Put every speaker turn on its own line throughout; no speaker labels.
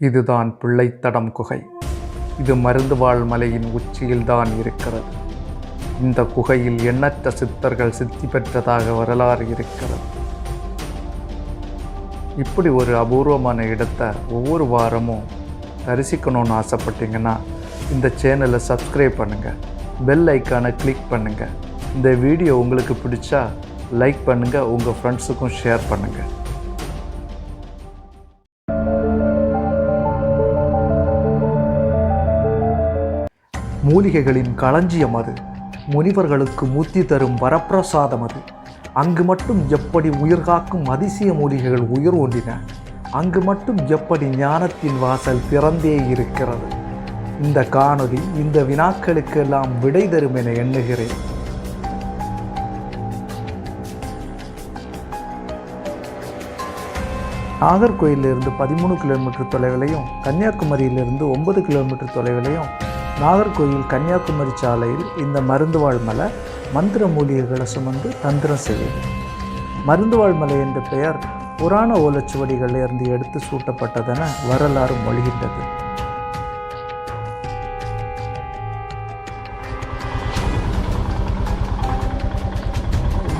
இதுதான் பிள்ளைத்தடம் குகை. இது மருந்துவாழ் மலையின் உச்சியில்தான் இருக்கிறது. இந்த குகையில் எண்ணற்ற சித்தர்கள் சித்தி பெற்றதாக வரலாறு இருக்கிறது. இப்படி ஒரு அபூர்வமான இடத்தை ஒவ்வொரு வாரமும் தரிசிக்கணும்னு ஆசைப்பட்டீங்கன்னா இந்த சேனலை சப்ஸ்கிரைப் பண்ணுங்கள் பெல் ஐக்கானை கிளிக் பண்ணுங்கள் இந்த வீடியோ உங்களுக்கு பிடிச்சா லைக் பண்ணுங்கள் உங்கள் ஃப்ரெண்ட்ஸுக்கும் ஷேர் பண்ணுங்கள் மூலிகைகளின் களஞ்சியம் அது. முனிவர்களுக்கு முத்தி தரும் வரப்பிரசாதம் அது. அங்கு மட்டும் எப்படி உயிர்காக்கும் அதிசய மூலிகைகள் உயிர் ஒன்றின அங்கு மட்டும் எப்படி ஞானத்தின் வாசல் திறந்தே இருக்கிறது. இந்த காணொலி இந்த வினாக்களுக்கெல்லாம் விடை தரும் என எண்ணுகிறேன். நாகர்கோயிலிருந்து பதிமூணு கிலோமீட்டர் தொலைவிலையும் கன்னியாகுமரியிலிருந்து ஒன்பது கிலோமீட்டர் தொலைவிலையும் நாகர்கோயில் கன்னியாகுமரி சாலையில் இந்த மருந்துவாழ் மலை மந்திர மூலிகைகளை சுமந்து தந்திரம் செய்யுது மருந்துவாழ் மலை என்ற பெயர் புராண ஓலைச்சுவடிகளில் இருந்து எடுத்து சூட்டப்பட்டதென வரலாறு மொழிகின்றது.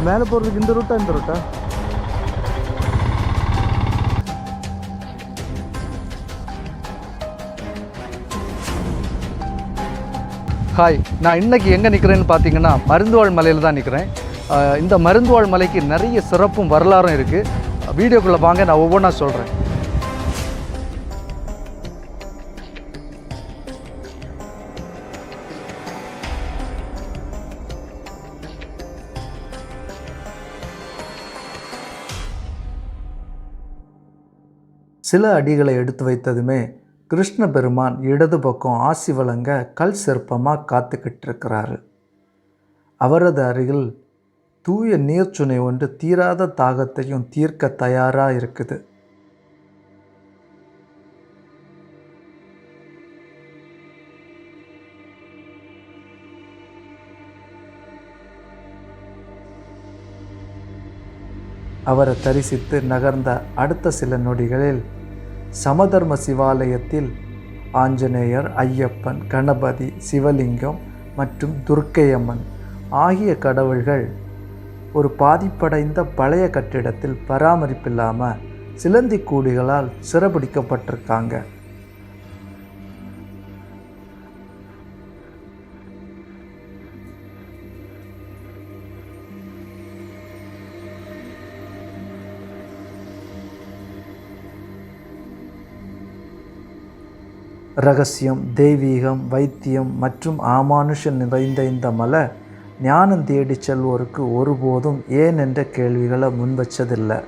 மேலே போகிறதுக்கு இந்த ரூட்டா இந்த ரூட்டா? ஹாய் நான் இன்னைக்கு எங்கே நிற்கிறேன்னு பார்த்தீங்கன்னா மருந்துவாழ் மலையில் தான் நிற்கிறேன் இந்த மருந்துவாழ் மலைக்கு நிறைய சிறப்பும் வரலாறும் இருக்குது வீடியோக்குள்ளே வாங்க நான் ஒவ்வொன்றா சொல்கிறேன் சில அடிகளை எடுத்து வைத்ததுமே கிருஷ்ண பெருமான் இடது பக்கம் ஆசி வழங்க கல் சிற்பமாக காத்துக்கிட்டு இருக்கிறாரு அவரது அருகில் தூய நீர்ச்சுனை ஒன்று தீராத தாகத்தையும் தீர்க்க தயாராக இருக்குது. அவரை தரிசித்து நகர்ந்த அடுத்த சில நொடிகளில் சமதர்ம சிவாலயத்தில் ஆஞ்சநேயர் ஐயப்பன் கணபதி சிவலிங்கம் மற்றும் துர்க்கையம்மன் ஆகிய கடவுள்கள் ஒரு பாதிப்படைந்த பழைய கட்டிடத்தில் பராமரிப்பில்லாமல் சிலந்தி கூடுகளால் சிறப்பிடிக்கப்பட்டிருக்காங்க ரகசியம் தெய்வீகம் வைத்தியம் மற்றும் ஆமானுஷன் நிறைந்த இந்த மலை ஞானம் தேடிச் செல்வோருக்கு ஒருபோதும் ஏன் என்ற கேள்விகளை முன்வச்சதில்லை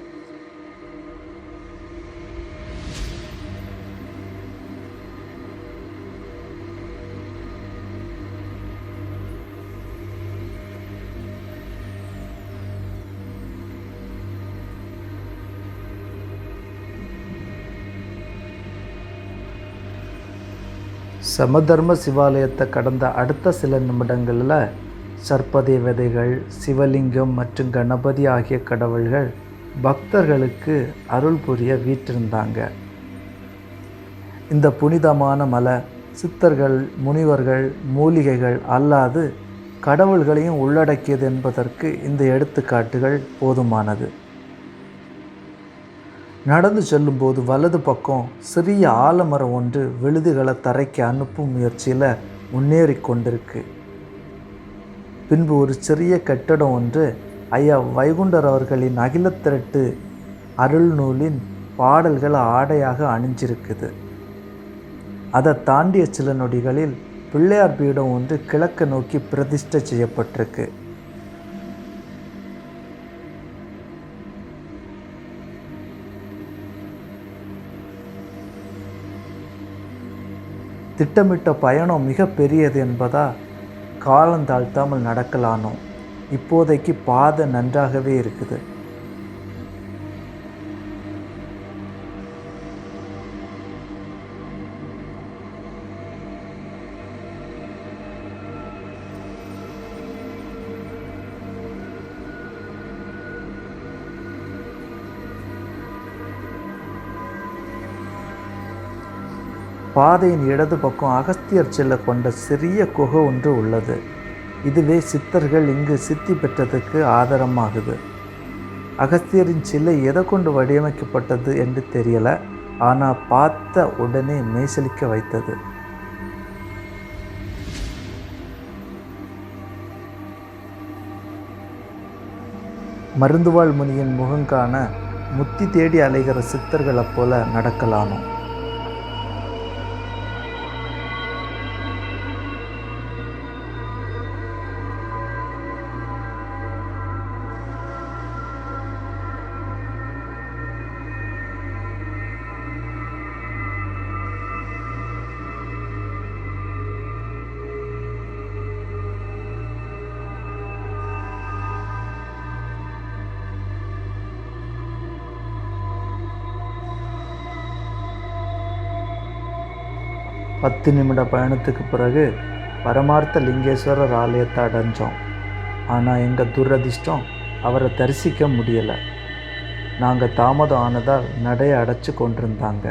சமதர்ம சிவாலயத்தை கடந்த அடுத்த சில நிமிடங்களில் சர்ப்பதே விதைகள் சிவலிங்கம் மற்றும் கணபதி ஆகிய கடவுள்கள் பக்தர்களுக்கு அருள் புரிய வீற்றிருந்தாங்க. இந்த புனிதமான மலை சித்தர்கள் முனிவர்கள் மூலிகைகள் அல்லாது கடவுள்களையும் உள்ளடக்கியது என்பதற்கு இந்த எடுத்துக்காட்டுகள் போதுமானது. நடந்து செல்லும்போது வலது பக்கம் சிறிய ஆலமரம் ஒன்று விழுதுகளை தரைக்கு அனுப்பும் முயற்சியில் முன்னேறி கொண்டிருக்கு. பின்பு ஒரு சிறிய கட்டடம் ஒன்று ஐயா வைகுண்டர் அவர்களின் அகிலத்திரட்டு அருள் நூலின் பாடல்கள் ஆடையாக அணிஞ்சிருக்குது. அதை தாண்டிய சில நொடிகளில் பிள்ளையார் பீடம் ஒன்று கிழக்கு நோக்கி பிரதிஷ்டை செய்யப்பட்டிருக்கு. திட்டமிட்ட பயணம் மிக பெரியது என்பதா காலம் தாழ்த்தாமல் நடக்கலானோ. இப்போதைக்கு பாதை நன்றாகவே இருக்குது. பாதையின் இடது பக்கம் அகஸ்தியர் செல்ல கொண்ட சிறிய குகை ஒன்று உள்ளது. இதுவே சித்தர்கள் இங்கு சித்தி பெற்றதுக்கு ஆதாரமாகுது. அகஸ்தியரின் சிலை எதை கொண்டு வடிவமைக்கப்பட்டது என்று தெரியலை ஆனால் பார்த்த உடனே மெய்சலிக்க வைத்தது. மருந்துவாழ் முனியின் முகங்கான முத்தி தேடி அலைகிற சித்தர்களைப் போல நடக்கலானோம் பத்து நிமிட பயணத்துக்கு பிறகு பரமார்த்த லிங்கேஸ்வரர் ஆலயத்தை அடைஞ்சோம். ஆனால் எங்கள் துரதிர்ஷ்டம் அவரை தரிசிக்க முடியலை. நாங்கள் தாமதம் ஆனதால் நடையை அடைச்சி கொண்டிருந்தாங்க.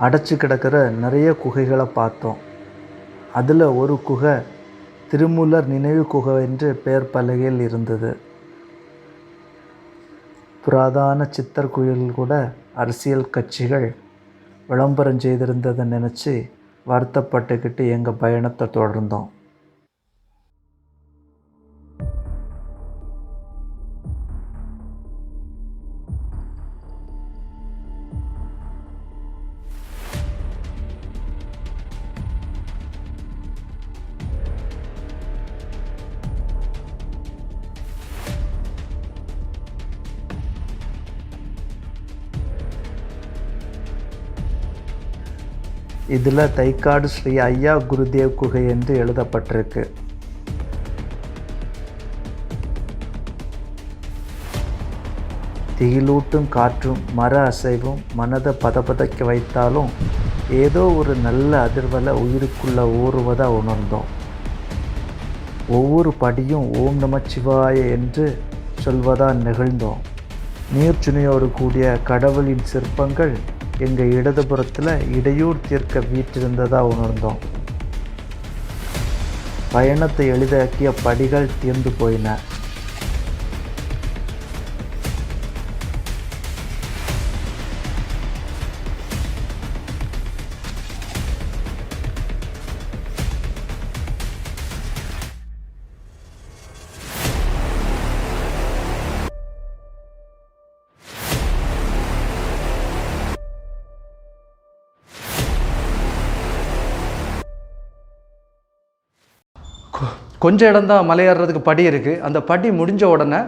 அடைச்சி கிடக்கிற நிறைய குகைகளை பார்த்தோம். அதில் ஒரு குகை திருமூலர் நினைவு குகை என்று பெயர் பலகையில் இருந்தது. புராதான சித்தர் குயில் கூட அரசியல் கட்சிகள் விளம்பரம் செய்திருந்ததை நினச்சி வருத்தப்பட்டுக்கிட்டு எங்கள் பயணத்தை தொடர்ந்தோம். இதில் தைக்காடு ஸ்ரீ ஐயா குருதேவ் குகை என்று எழுதப்பட்டிருக்கு. திகிலூட்டும் காற்றும் மர அசைவும் மனதை பதபதைக்க வைத்தாலும் ஏதோ ஒரு நல்ல அதிர்வலை உயிருக்குள்ளே ஊறுவதாக உணர்ந்தோம். ஒவ்வொரு படியும் ஓம் நமச்சிவாய என்று சொல்வதா நிகழ்ந்தோம். நீர்ச்சுனையோடு கூடிய கடவுளின் சிற்பங்கள் எங்கள் இடதுபுறத்தில் இடையூர் தீர்க்க வீற்றிருந்ததாக உணர்ந்தோம். பயணத்தை எளிதாக்கிய படிகள் தீர்ந்து போயின.
கொஞ்சம் இடம்தான் மலையேறதுக்கு படி இருக்குது அந்த படி முடிஞ்ச உடனே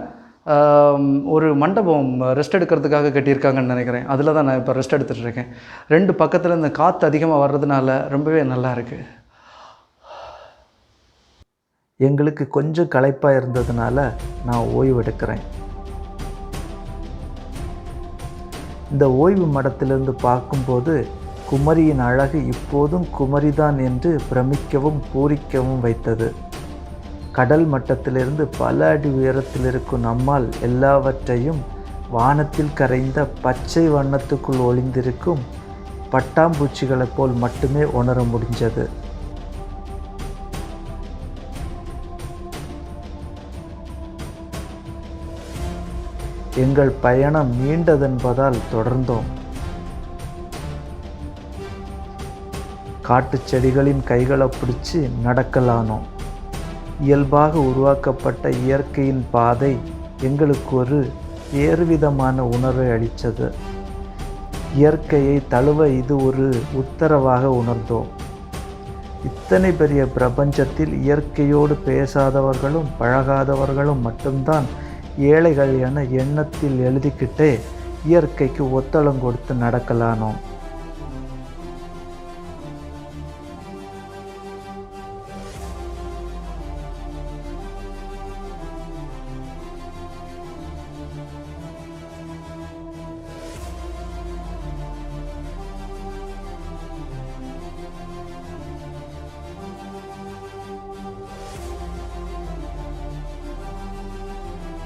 ஒரு மண்டபம் ரெஸ்ட் எடுக்கிறதுக்காக கட்டியிருக்காங்கன்னு நினைக்கிறேன். அதில் தான் நான் இப்போ ரெஸ்ட் எடுத்துகிட்டு இருக்கேன். ரெண்டு பக்கத்தில் இந்த காற்று அதிகமாக வர்றதுனால ரொம்பவே நல்லா இருக்குது
எங்களுக்கு கொஞ்சம் களைப்பாக இருந்ததுனால நான் ஓய்வு எடுக்கிறேன். இந்த ஓய்வு மடத்திலிருந்து பார்க்கும்போது குமரியின் அழகு இப்போதும் குமரிதான் என்று பிரமிக்கவும் பூரிக்கவும் வைத்தது. கடல் மட்டத்திலிருந்து பல அடி உயரத்தில் இருக்கும் நம்மால் எல்லாவற்றையும் வானத்தில் கரைந்த பச்சை வண்ணத்துக்குள் ஒளிந்திருக்கும் பட்டாம்பூச்சிகளைப் போல் மட்டுமே உணர முடிஞ்சது. எங்கள் பயணம் நீண்டதென்பதால் தொடர்ந்தோம். காட்டுச் செடிகளின் கைகளை பிடிச்சு நடக்கலானோம். இயல்பாக உருவாக்கப்பட்ட இயற்கையின் பாதை எங்களுக்கு ஒரு வேறுவிதமான உணர்வை அளித்தது. இயற்கையை தழுவ இது ஒரு உத்தரவாக உணர்ந்தோம். இத்தனை பெரிய பிரபஞ்சத்தில் இயற்கையோடு பேசாதவர்களும் பழகாதவர்களும் மட்டும்தான் ஏழைகள் என எண்ணத்தில் எழுதிக்கிட்டே இயற்கைக்கு ஒத்தளம் கொடுத்து நடக்கலானோம்.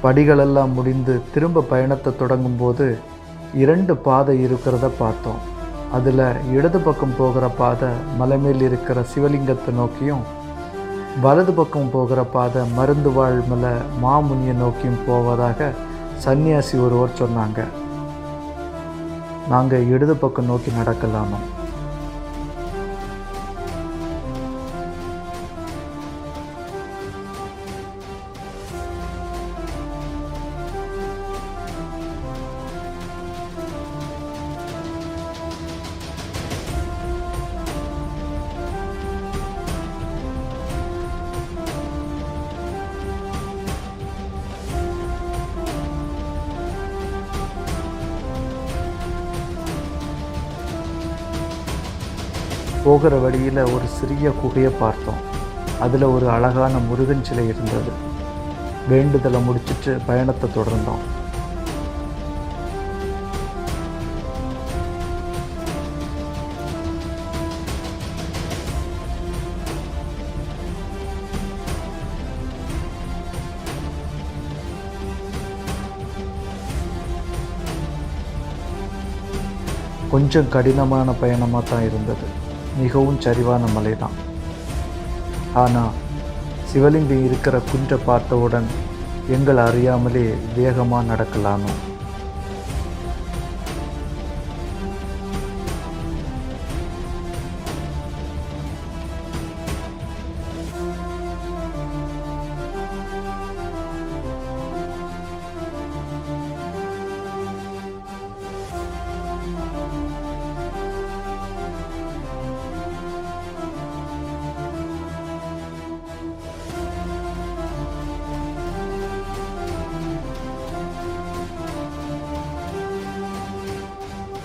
படிகளெல்லாம் முடிந்து திரும்ப பயணத்தை தொடங்கும்போது இரண்டு பாதை இருக்கிறத பார்த்தோம். அதில் இடது பக்கம் போகிற பாதை மலை மேல் இருக்கிற சிவலிங்கத்தை நோக்கியும் வலது பக்கம் போகிற பாதை மருந்து வாழ் மலை மாமுனியை நோக்கியும் போவதாக சன்னியாசி ஒருவர் சொன்னாங்க. நாங்கள் இடது பக்கம் நோக்கி நடக்கலாமா போகிற வழியில் ஒரு சிறிய குகையை பார்த்தோம். அதில் ஒரு அழகான முருகன் சிலை இருந்தது. வேண்டுதலை முடிச்சிட்டு பயணத்தை தொடர்ந்தோம். கொஞ்சம் கடினமான பயணமாக தான் இருந்தது. மிகவும் சரிவான மலை தான் ஆனால் சிவலிங்கம் இருக்கிற குன்றை பார்த்தவுடன் எங்களை அறியாமலே வேகமாக நடக்கலானோ?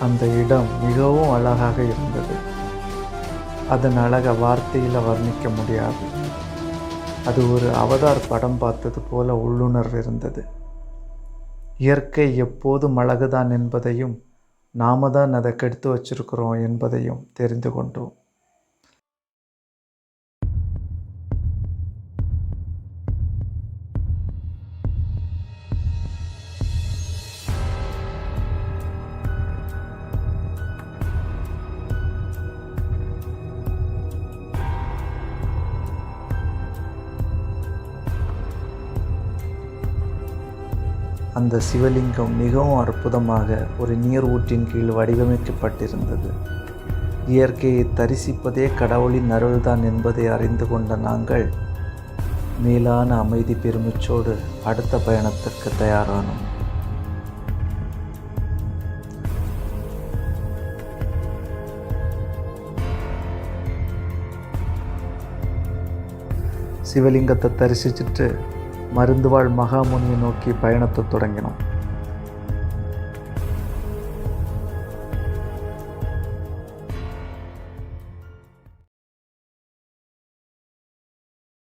அந்த இடம் மிகவும் அழகாக இருந்தது. அதன் அழகை வார்த்தையில் வர்ணிக்க முடியாது. அது ஒரு அவதார் படம் பார்த்தது போல உள்ளுணர்வு இருந்தது. இயற்கை எப்போதும் அழகுதான் என்பதையும் நாம தான் அதை கெடுத்து வச்சிருக்கிறோம் என்பதையும் தெரிந்து கொண்டோம். அந்த சிவலிங்கம் மிகவும் அற்புதமாக ஒரு நீர் ஊற்றின் கீழ் வடிவமைக்கப்பட்டிருந்தது. இயற்கையை தரிசிப்பதே கடவுளின் அருள்தான் என்பதை அறிந்து கொண்ட நாங்கள் மேலான அமைதி பெருமிச்சோடு அடுத்த பயணத்திற்கு தயாரானோம். சிவலிங்கத்தை தரிசிச்சுட்டு மருந்துவாழ் மகாமுனியை நோக்கி பயணத்தை தொடங்கினோம்.